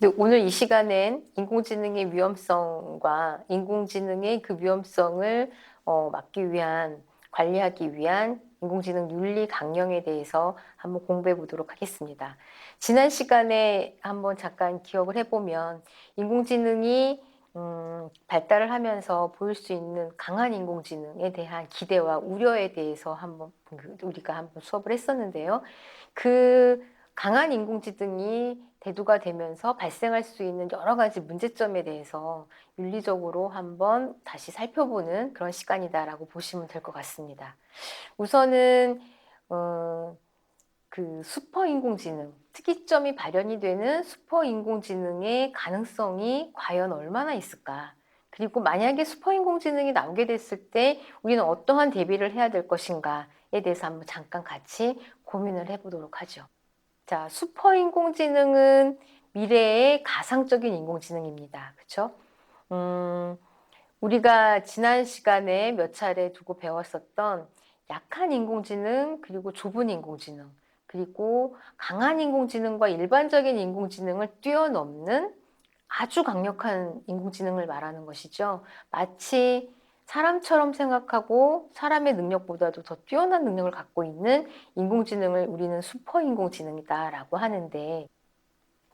근데 오늘 이 시간엔 인공지능의 위험성과 인공지능의 그 위험성을 어, 막기 위한 관리하기 위한 인공지능 윤리 강령에 대해서 한번 공부해 보도록 하겠습니다. 지난 시간에 한번 잠깐 기억을 해보면 인공지능이 음, 발달을 하면서 보일 수 있는 강한 인공지능에 대한 기대와 우려에 대해서 한번 그 우리가 한번 수업을 했었는데요. 그 강한 인공지능이 대두가 되면서 발생할 수 있는 여러 가지 문제점에 대해서 윤리적으로 한번 다시 살펴보는 그런 시간이다라고 보시면 될 것 같습니다. 우선은 어, 그 슈퍼 인공지능 특이점이 발현이 되는 슈퍼 인공지능의 가능성이 과연 얼마나 있을까? 그리고 만약에 슈퍼 인공지능이 나오게 됐을 때 우리는 어떠한 대비를 해야 될 것인가에 대해서 한번 잠깐 같이 고민을 해보도록 하죠. 자, 슈퍼 인공지능은 미래의 가상적인 인공지능입니다. 그렇죠? 음, 우리가 지난 시간에 몇 차례 두고 배웠었던 약한 인공지능 그리고 좁은 인공지능 그리고 강한 인공지능과 일반적인 인공지능을 뛰어넘는 아주 강력한 인공지능을 말하는 것이죠. 마치 사람처럼 생각하고 사람의 능력보다도 더 뛰어난 능력을 갖고 있는 인공지능을 우리는 슈퍼 인공지능이다라고 하는데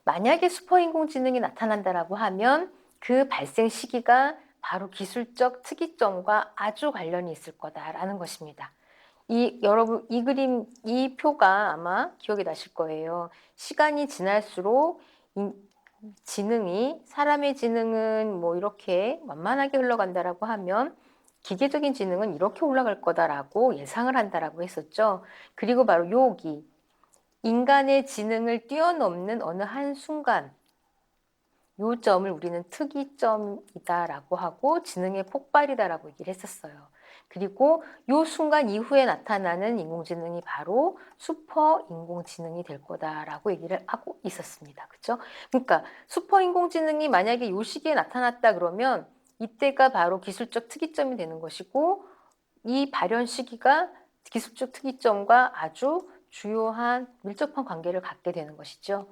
만약에 슈퍼 인공지능이 나타난다라고 하면 그 발생 시기가 바로 기술적 특이점과 아주 관련이 있을 거다라는 것입니다. 이 여러분 이 그림 이 표가 아마 기억이 나실 거예요. 시간이 지날수록 이, 지능이 사람의 지능은 뭐 이렇게 완만하게 흘러간다라고 하면 기계적인 지능은 이렇게 올라갈 거다라고 예상을 한다라고 했었죠. 그리고 바로 여기 인간의 지능을 뛰어넘는 어느 한 순간 요 점을 우리는 특이점이다라고 하고 지능의 폭발이다라고 얘기를 했었어요. 그리고 요 순간 이후에 나타나는 인공지능이 바로 슈퍼 인공지능이 될 거다라고 얘기를 하고 있었습니다. 그렇죠? 그러니까 슈퍼 인공지능이 만약에 요 시기에 나타났다 그러면 이때가 바로 기술적 특이점이 되는 것이고 이 발현 시기가 기술적 특이점과 아주 주요한 밀접한 관계를 갖게 되는 것이죠.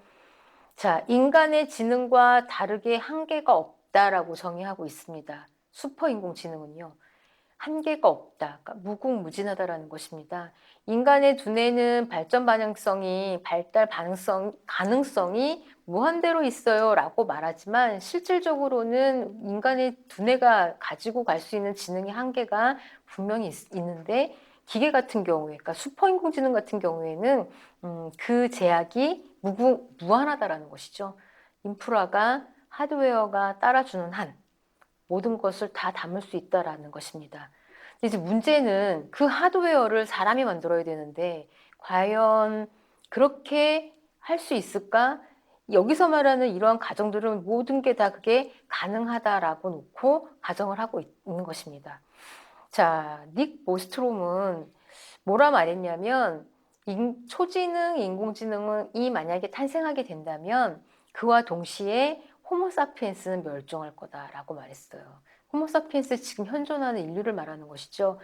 자, 인간의 지능과 다르게 한계가 없다라고 정의하고 있습니다. 슈퍼 인공지능은요. 한계가 없다. 그러니까 무궁무진하다라는 것입니다. 인간의 두뇌는 발전 반응성이 발달 반응성 가능성이 무한대로 있어요라고 말하지만 실질적으로는 인간의 두뇌가 가지고 갈 수 있는 지능의 한계가 분명히 있, 는데 기계 같은 경우에, 그러니까 슈퍼인공지능 같은 경우에는 음, 그 제약이 무구, 무한하다라는 것이죠. 인프라가 하드웨어가 따라주는 한 모든 것을 다 담을 수 있다라는 것입니다. 이제 문제는 그 하드웨어를 사람이 만들어야 되는데 과연 그렇게 할 수 있을까? 여기서 말하는 이러한 가정들은 모든 게 다 그게 가능하다라고 놓고 가정을 하고 있는 것입니다. 자, 닉 보스트롬은 뭐라 말했냐면 초지능 인공지능이 만약에 탄생하게 된다면 그와 동시에 호모사피엔스는 멸종할 거다라고 말했어요. 호모사피엔스 지금 현존하는 인류를 말하는 것이죠.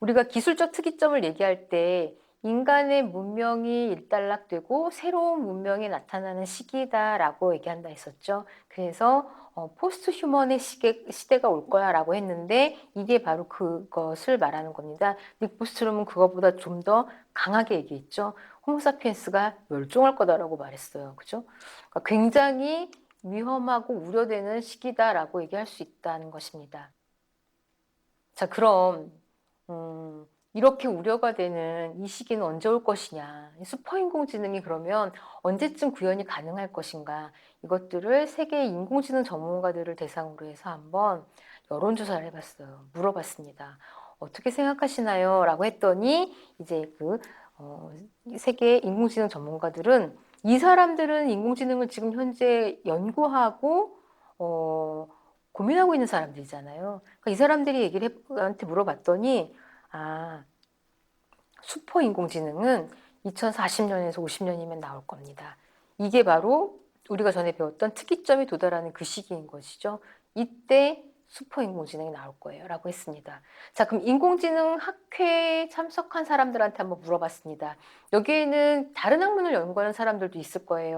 우리가 기술적 특이점을 얘기할 때 인간의 문명이 일단락되고 새로운 문명이 나타나는 시기다라고 얘기한다 했었죠. 그래서 어, 포스트 휴먼의 시계, 시대가 올 거야라고 했는데 이게 바로 그것을 말하는 겁니다. 닉 부스트롬은 그것보다 좀 더 강하게 얘기했죠. 호모사피엔스가 멸종할 거다라고 말했어요. 그죠? 그러니까 굉장히 위험하고 우려되는 시기다라고 얘기할 수 있다는 것입니다. 자, 그럼 음, 이렇게 우려가 되는 이 시기는 언제 올 것이냐. 슈퍼인공지능이 그러면 언제쯤 구현이 가능할 것인가. 이것들을 세계 인공지능 전문가들을 대상으로 해서 한번 여론조사를 해봤어요. 물어봤습니다. 어떻게 생각하시나요? 라고 했더니 이제 그 어, 세계 인공지능 전문가들은 이 사람들은 인공지능을 지금 현재 연구하고 어, 고민하고 있는 사람들이잖아요. 그러니까 이 사람들이 얘기를 해, 한테 물어봤더니 아, 슈퍼 인공지능은 2040년에서 50년이면 나올 겁니다. 이게 바로 우리가 전에 배웠던 특이점이 도달하는 그 시기인 것이죠. 이때 슈퍼 인공지능이 나올 거예요. 라고 했습니다. 자, 그럼 인공지능 학회에 참석한 사람들한테 한번 물어봤습니다. 여기에는 다른 학문을 연구하는 사람들도 있을 거예요.